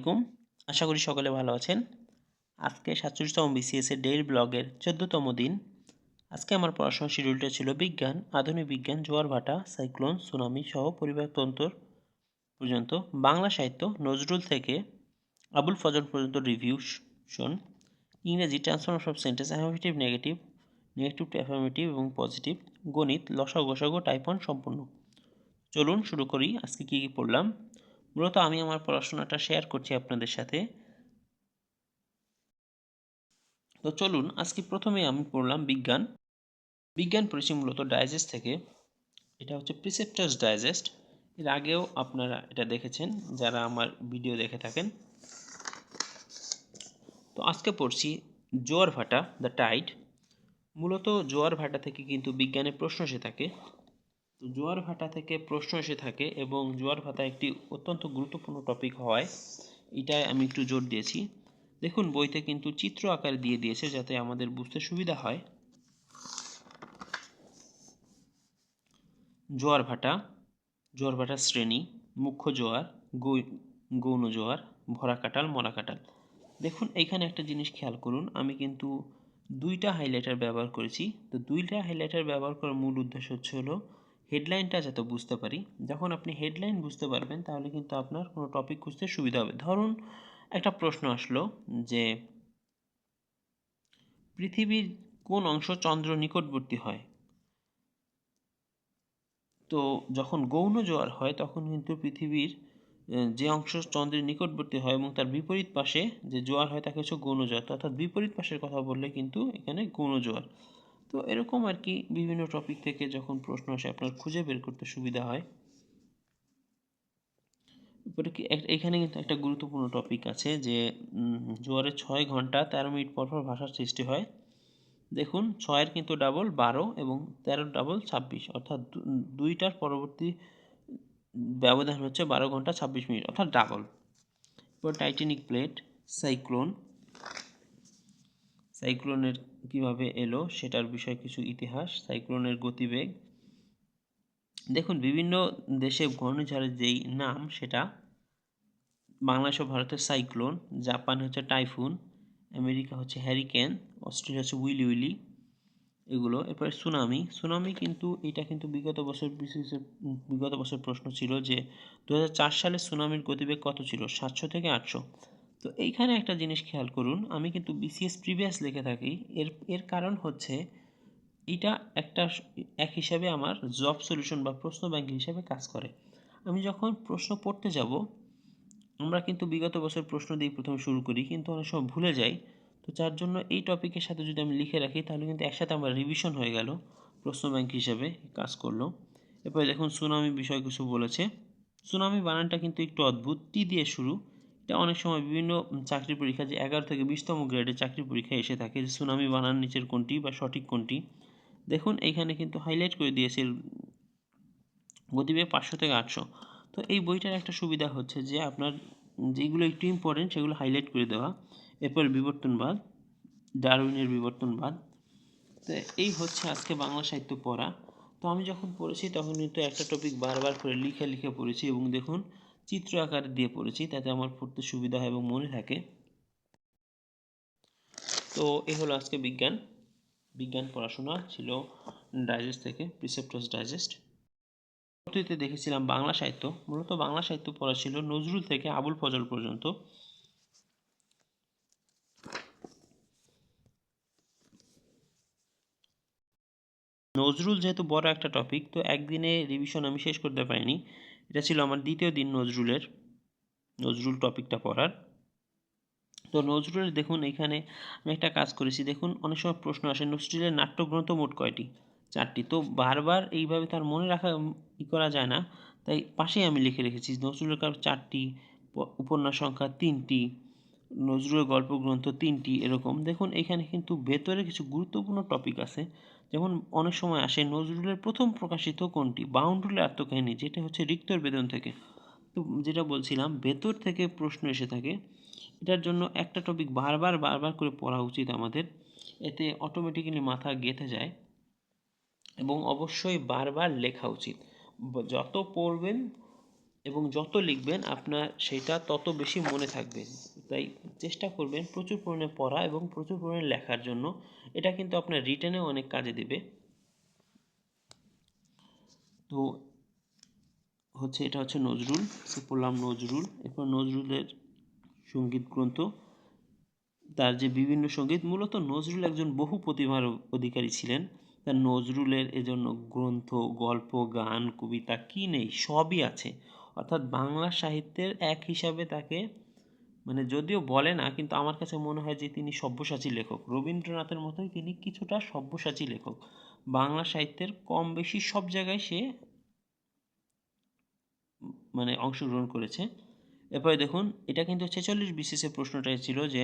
আলাইকুম। আশা করি সকলে ভালো আছেন। আজকে সাতচল্লিশতম বিসিএস এর ডেইলি ব্লগের চোদ্দতম দিন। আজকে আমার পড়াশোনার শিডিউলটা ছিল বিজ্ঞান, আধুনিক বিজ্ঞান, জোয়ার ভাটা সাইক্লোন সুনামি সহ পরিবারতন্ত্র পর্যন্ত বাংলা সাহিত্য নজরুল থেকে আবুল ফজল পর্যন্ত রিভিউ শোন ইংরেজি transformation of sentence affirmative negative negative to affirmative এবং পজিটিভ গণিত, লসাগু গসাগু টাইপ সম্পূর্ণ। চলুন শুরু করি। আজকে কী কী পড়লাম? মূলত আমি আমার পড়াশোনাটা শেয়ার করছি আপনাদের সাথে। তো চলুন, আজকে প্রথমে আমি পড়লাম বিজ্ঞান। বিজ্ঞান পড়েছি মূলত ডাইজেস্ট থেকে। এটা হচ্ছে প্রিসেপ্টার্স ডাইজেস্ট এর আগেও আপনারা এটা দেখেছেন, যারা আমার ভিডিও দেখে থাকেন। তো আজকে পড়ছি জোয়ার ভাটা দ্য টাইড মূলত জোয়ার ভাটা থেকে কিন্তু বিজ্ঞানের প্রশ্ন এসে থাকে। তো জোয়ার ভাটা থেকে প্রশ্ন এসে থাকে এবং জোয়ার ভাটা একটি অত্যন্ত গুরুত্বপূর্ণ টপিক হওয়ায় এটায় আমি একটু জোর দিয়েছি। দেখুন, বইতে কিন্তু চিত্র আকারে দিয়ে দিয়েছে যাতে আমাদের বুঝতে সুবিধা হয়। জোয়ার ভাটা, জোয়ার ভাটার শ্রেণি, মুখ্য জোয়ার গৌণ জোয়ার, ভরা কাটাল মরা কাটাল দেখুন এইখানে একটা জিনিস খেয়াল করুন, আমি কিন্তু দুইটা হাইলাইটার ব্যবহার করেছি। তো দুইটা হাইলাইটার ব্যবহার করার মূল উদ্দেশ্য হচ্ছে হলো হেডলাইনটা যাতে বুঝতে পারি। যখন আপনি হেডলাইন বুঝতে পারবেন, তাহলে কিন্তু আপনার কোনো টপিক খুঁজতে সুবিধা হবে। ধরুন, একটা প্রশ্ন আসলো যে, পৃথিবীর কোন অংশ চন্দ্র নিকটবর্তী হয়? তো যখন গৌণ জোয়ার হয়, তখন কিন্তু পৃথিবীর যে অংশ চন্দ্রের নিকটবর্তী হয় এবং তার বিপরীত পাশে যে জোয়ার হয়, তাকে হচ্ছে গৌণ জোয়ার। অর্থাৎ বিপরীত পাশের কথা বললে কিন্তু এখানে গৌণ জোয়ার। তো এরকম আর কি বিভিন্ন টপিক থেকে যখন প্রশ্ন আসে, আপনার খুঁজে বের করতে সুবিধা হয়। এরপরে কি এখানে কিন্তু একটা গুরুত্বপূর্ণ টপিক আছে যে জোয়ারে ছয় ঘণ্টা তেরো মিনিট পর পর ভাষার সৃষ্টি হয়। দেখুন, ছয়ের কিন্তু ডাবল বারো এবং তেরোর ডাবল ছাব্বিশ, অর্থাৎ দুইটার পরবর্তী ব্যবধান হচ্ছে বারো ঘণ্টা ছাব্বিশ মিনিট, অর্থাৎ ডাবল এরপর টাইটানিক প্লেট সাইক্লোন সাইক্লোনের কীভাবে এলো সেটার বিষয়ে কিছু ইতিহাস, সাইক্লোনের গতিবেগ। দেখুন, বিভিন্ন দেশে ঘূর্ণিঝড়ের যেই নাম, সেটা বাংলাদেশ ও ভারতের সাইক্লোন, জাপান হচ্ছে টাইফুন, আমেরিকা হচ্ছে হ্যারিকেন, অস্ট্রেলিয়া হচ্ছে উইলি উইলি, এগুলো। এরপরে সুনামি। সুনামি কিন্তু, এটা কিন্তু বিগত বছর বিশেষ, বিগত বছর প্রশ্ন ছিল যে দু হাজার চার সালে সুনামির গতিবেগ কত ছিল? সাতশো থেকে আটশো। তো এইখানে একটা জিনিস খেয়াল করুন, আমি কিন্তু বিসিএস প্রিভিয়াস লিখে থাকি। এর এর কারণ হচ্ছে এটা একটা এক হিসাবে আমার জব সলিউশন বা প্রশ্ন ব্যাংক হিসাবে কাজ করে। আমি যখন প্রশ্ন পড়তে যাব, আমরা কিন্তু বিগত বছর প্রশ্ন দিয়ে প্রথমে শুরু করি, কিন্তু অনেক সময় ভুলে যাই। তো যার জন্য এই টপিকের সাথে যদি আমি লিখে রাখি, তাহলে কিন্তু একসাথে আমার রিভিশন হয়ে গেল, প্রশ্ন ব্যাংক হিসাবে কাজ করল। এরপরে দেখুন, সুনামি বিষয় কিছু বলেছে। সুনামি বানানটা কিন্তু একটু অদ্ভুত। টি দিয়ে শুরু। অনেক সময় বিভিন্ন চাকরি পরীক্ষা যে এগারো থেকে বিশতম গ্রেডে চাকরি পরীক্ষা এসে থাকে, যে সুনামি বানান নিচের কোনটি বা সঠিক কোনটি। দেখুন, এইখানে কিন্তু হাইলাইট করে দিয়েছে গতিবেগ পাঁচশো থেকে আটশো। তো এই বইটার একটা সুবিধা হচ্ছে যে আপনার যেগুলো একটু ইম্পর্টেন্ট সেগুলো হাইলাইট করে দেওয়া। এরপর বিবর্তনবাদ ডারউইনের বিবর্তনবাদ তো এই হচ্ছে আজকে বাংলা সাহিত্য পড়া। তো আমি যখন পড়েছি তখন কিন্তু একটা টপিক বারবার করে লিখে লিখে পড়েছি এবং দেখুন চিত্র আকারে দিয়ে পড়েছি, তাতে আমার পড়তে সুবিধা হয় এবং মনে থাকে। তো এ হলো আজকে বিজ্ঞান। বিজ্ঞান পড়াশোনা ছিল ডাইজেস্ট থেকে প্রিসেপ্টার্স ডাইজেস্ট পরবর্তীতে দেখেছিলাম বাংলা সাহিত্য। মূলত বাংলা সাহিত্য পড়া ছিল নজরুল থেকে আবুল ফজল পর্যন্ত। নজরুল যেহেতু বড় একটা টপিক তো একদিনে রিভিশন আমি শেষ করতে পারিনি। এটা ছিল আমার দ্বিতীয় দিন নজরুলের, নজরুল টপিকটা পড়ার। তো নজরুলের দেখুন এখানে আমি একটা কাজ করেছি। দেখুন, অনেক সময় প্রশ্ন আসে, নজরুলের নাট্যগ্রন্থ মোট কয়টি? চারটি। তো বারবার এইভাবে তার মনে রাখা ই করা যায় না, তাই পাশেই আমি লিখে রেখেছি, নজরুলের কার চারটি উপন্যাস সংখ্যা তিনটি, নজরুলের গল্প গ্রন্থ তিনটি, এরকম। দেখুন, এখানে কিন্তু ভেতরে কিছু গুরুত্বপূর্ণ টপিক আছে। যেমন অনেক সময় আসে নজরুলের প্রথম প্রকাশিত কোনটি? বাউন্ডুলের আত্মকাহিনী, যেটা হচ্ছে রিক্তর বেদন থেকে। তো যেটা বলছিলাম, ভেতর থেকে প্রশ্ন এসে থাকে। এটার জন্য একটা টপিক বারবার বারবার করে পড়া উচিত আমাদের। এতে অটোমেটিক্যালি মাথা গেঁথে যায় এবং অবশ্যই বারবার লেখা উচিত। যত পড়বেন এবং যত লিখবেন আপনার সেটা তত বেশি মনে থাকবে। তাই চেষ্টা করবেন প্রচুর পরিমাণে পড়া এবং প্রচুর পরিমাণে লেখার জন্য। এটা কিন্তু আপনার রিটেনেও অনেক কাজে দেবে। তো হচ্ছে এটা হচ্ছে নজরুল পড়লাম নজরুল। এরপর নজরুলের সংগীত গ্রন্থ। তার যে বিভিন্ন সংগীত, মূলত নজরুল একজন বহু প্রতিভার অধিকারী ছিলেন। তার নজরুলের এজন্য গ্রন্থ, গল্প, গান, কবিতা, কী নেই, সবই আছে। অর্থাৎ বাংলা সাহিত্যের এক হিসাবে তাকে মানে যদিও বলে না, কিন্তু আমার কাছে মনে হয় যে তিনি সব্যসাচী লেখক। রবীন্দ্রনাথের মতোই তিনি কিছুটা সব্যসাচী লেখক। বাংলা সাহিত্যের কম বেশি সব জায়গায় সে মানে অংশগ্রহণ করেছে। এরপরে দেখুন, এটা কিন্তু ছেচল্লিশ বিসিসে প্রশ্নটাই ছিল যে,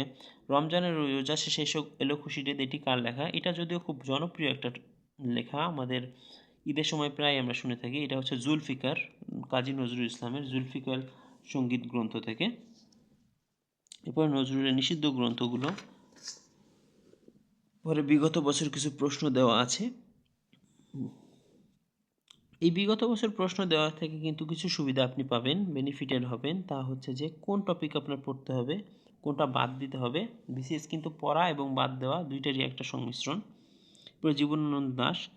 রমজানের রোজা শেষে এলো খুশি ডেদ এটি কার লেখা? এটা যদিও খুব জনপ্রিয় একটা লেখা আমাদের ঈদের সময় প্রায় আমরা শুনে থাকি, এটা হচ্ছে জুলফিকার, কাজী নজরুল ইসলামের জুলফিকার সংগীত গ্রন্থ থেকে। এরপর নজরুলের নিষিদ্ধ গ্রন্থগুলো। পরে বিগত বছর কিছু প্রশ্ন দেওয়া আছে। এই বিগত বছর প্রশ্ন দেওয়া থেকে কিন্তু কিছু সুবিধা আপনি পাবেন, বেনিফিটেড হবেন, তা হচ্ছে যে কোন টপিক আপনার পড়তে হবে, কোনটা বাদ দিতে হবে, বিশেষ কিন্তু পড়া এবং বাদ দেওয়া দুইটারই একটা সংমিশ্রণ। জীবনানন্দ দাস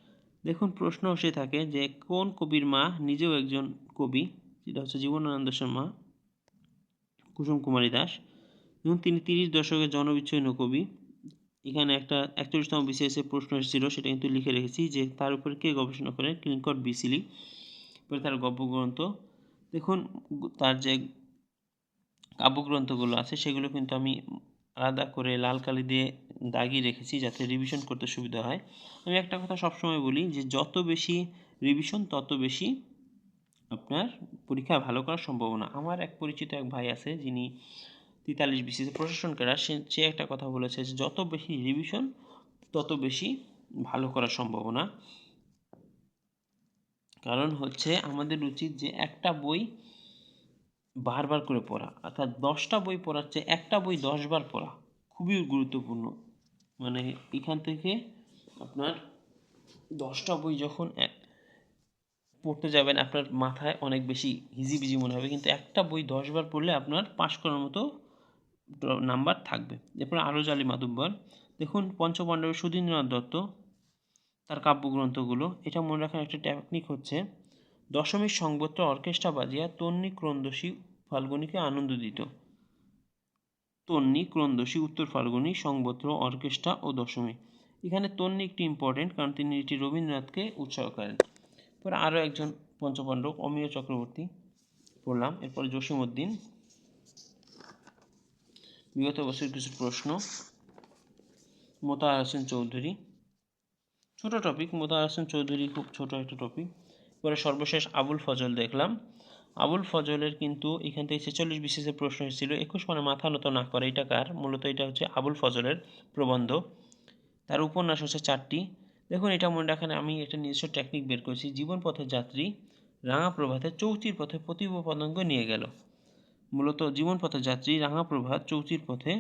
দেখুন, প্রশ্ন এসে থাকে যে কোন কবির মা নিজেও একজন কবি? যেটা হচ্ছে জীবনানন্দ শর্মা, কুসুম কুমারী দাস। এবং তিনি তিরিশ দশকের জনবিচ্ছিন্ন কবি। এখানে একটা একচল্লিশতম বিসিএসের প্রশ্ন এসেছিল, সেটা কিন্তু লিখে রেখেছি যে তার উপরে কে গবেষণা করেন? ক্লিনকট বিসিলি এরপরে তার গল্পগ্রন্থ দেখুন, তার যে কাব্যগ্রন্থগুলো আছে, সেগুলো কিন্তু আমি আলাদা করে লাল কালি দিয়ে দাগিয়ে রেখেছি যাতে রিভিশন করতে সুবিধা হয়। আমি একটা কথা সবসময় বলি যে, যত বেশি রিভিশন তত বেশি আপনার পরীক্ষা ভালো করার সম্ভাবনা। আমার এক পরিচিত এক ভাই আছে, যিনি তেতাল্লিশ বিসিসি প্রশাসন ক্যাডার সে একটা কথা বলেছে যে, যত বেশি রিভিশন তত বেশি ভালো করার সম্ভাবনা। কারণ হচ্ছে, আমাদের উচিত যে, একটা বই বারবার করে পড়া। অর্থাৎ দশটা বই পড়ার চেয়ে একটা বই দশবার পড়া খুবই গুরুত্বপূর্ণ। মানে এখান থেকে আপনার দশটা বই যখন পড়তে যাবেন, আপনার মাথায় অনেক বেশি হিজিবিজি মনে হবে। কিন্তু একটা বই দশবার পড়লে আপনার পাশ করার মতো নাম্বার থাকবে। এরপর আরজ জালি মাদুব্বর দেখুন পঞ্চপাণ্ডবের সুধীন্দ্রনাথ দত্ত, তার কাব্যগ্রন্থগুলো। এটা মনে রাখার একটা টেকনিক হচ্ছে দশমীর সংবত্র অর্কেস্ট্রা বাজিয়া তন্নি ক্রন্দসী ফাল্গুনিকে আনন্দ দিত। তন্নি ক্রন্দসী উত্তর ফাল্গুনি সংবত্র অর্কেস্ট্রা ও দশমী। এখানে তন্নি একটি ইম্পর্টেন্ট কারণ তিনি এটি রবীন্দ্রনাথকে উৎসাহ করেন। পরে আরও একজন পঞ্চপাণ্ডব, অমিয় চক্রবর্তী পড়লাম। এরপরে জসিমউদ্দিন। বিগত বছর কিছু প্রশ্ন। মোতাহার হোসেন চৌধুরী। ছোট টপিক মোতাহার হোসেন চৌধুরী খুব ছোট একটা টপিক পরে সর্বশেষ আবুল ফজল দেখলাম। আবুল ফজলের কিন্তু এখান থেকে ছেচল্লিশ বিশেষের প্রশ্ন এসেছিল, একুশ মানে মাথা নত না করে, এটা কার? মূলত এটা হচ্ছে আবুল ফজলের প্রবন্ধ। তার উপন্যাস হচ্ছে চারটি। দেখুন, এটা মনে রাখেন, আমি একটা নিজস্ব টেকনিক বের করেছি। জীবন পথের যাত্রী রাঙা প্রভাতে চৌচির পথে প্রতিভ পতঙ্গ নিয়ে গেল। মূলত জীবন পথের যাত্রী রাঙা প্রভাত চৌচির পথে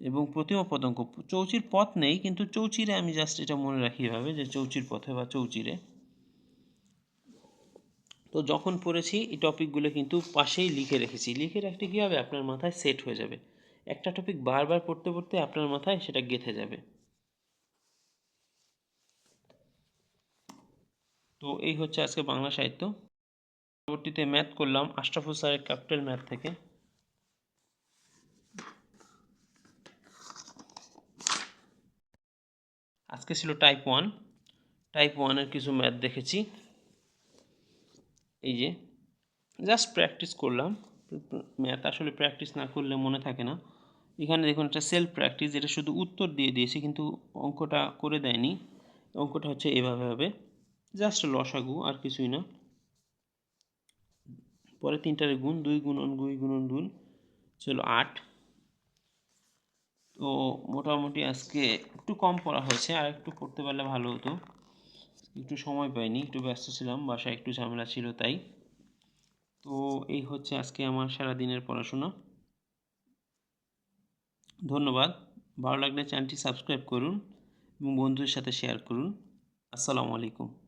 এবং প্রতিমা পতঙ্গ চৌচির পথ নেই, কিন্তু চৌচিরে আমি জাস্ট এটা মনে রাখি এভাবে যে চৌচির পথে বা চৌচিরে। তো যখন পড়েছি, এই টপিকগুলো কিন্তু পাশেই লিখে রেখেছি। লিখে রাখতে কী হবে আপনার মাথায় সেট হয়ে যাবে। একটা টপিক বারবার পড়তে পড়তে আপনার মাথায় সেটা গেঁথে যাবে। তো এই হচ্ছে আজকে বাংলা সাহিত্য। পরবর্তীতে ম্যাথ করলাম। আশরাফুল স্যারের ক্যাপিটাল ম্যাথ থেকে। আজকে ছিল টাইপ ওয়ান টাইপ ওয়ানের কিছু ম্যাথ দেখেছি। এই যে জাস্ট প্র্যাকটিস করলাম। ম্যাথ আসলে প্র্যাকটিস না করলে মনে থাকে না। এখানে দেখুন একটা সেলফ প্র্যাকটিস যেটা শুধু উত্তর দিয়ে দিয়েছি, কিন্তু অঙ্কটা করে দেয়নি। অঙ্কটা হচ্ছে এভাবে হবে। জাস্ট লসাগু, আর কিছুই না। পরে তিনটার গুণ, দুই গুণন দুই গুণন, দুই। ছিল আট। তো মোটামুটি আজকে একটু কম পড়া হয়েছে, আর একটু পড়তে পারলে ভালো হতো। একটু সময় পাইনি, একটু ব্যস্ত ছিলাম, বাসায় একটু ঝামেলা ছিল তাই। তো এই হচ্ছে আজকে আমার সারা দিনের পড়াশোনা। ধন্যবাদ। ভালো লাগলে চ্যানেলটি সাবস্ক্রাইব করুন এবং বন্ধুদের সাথে শেয়ার করুন। আসসালামু আলাইকুম।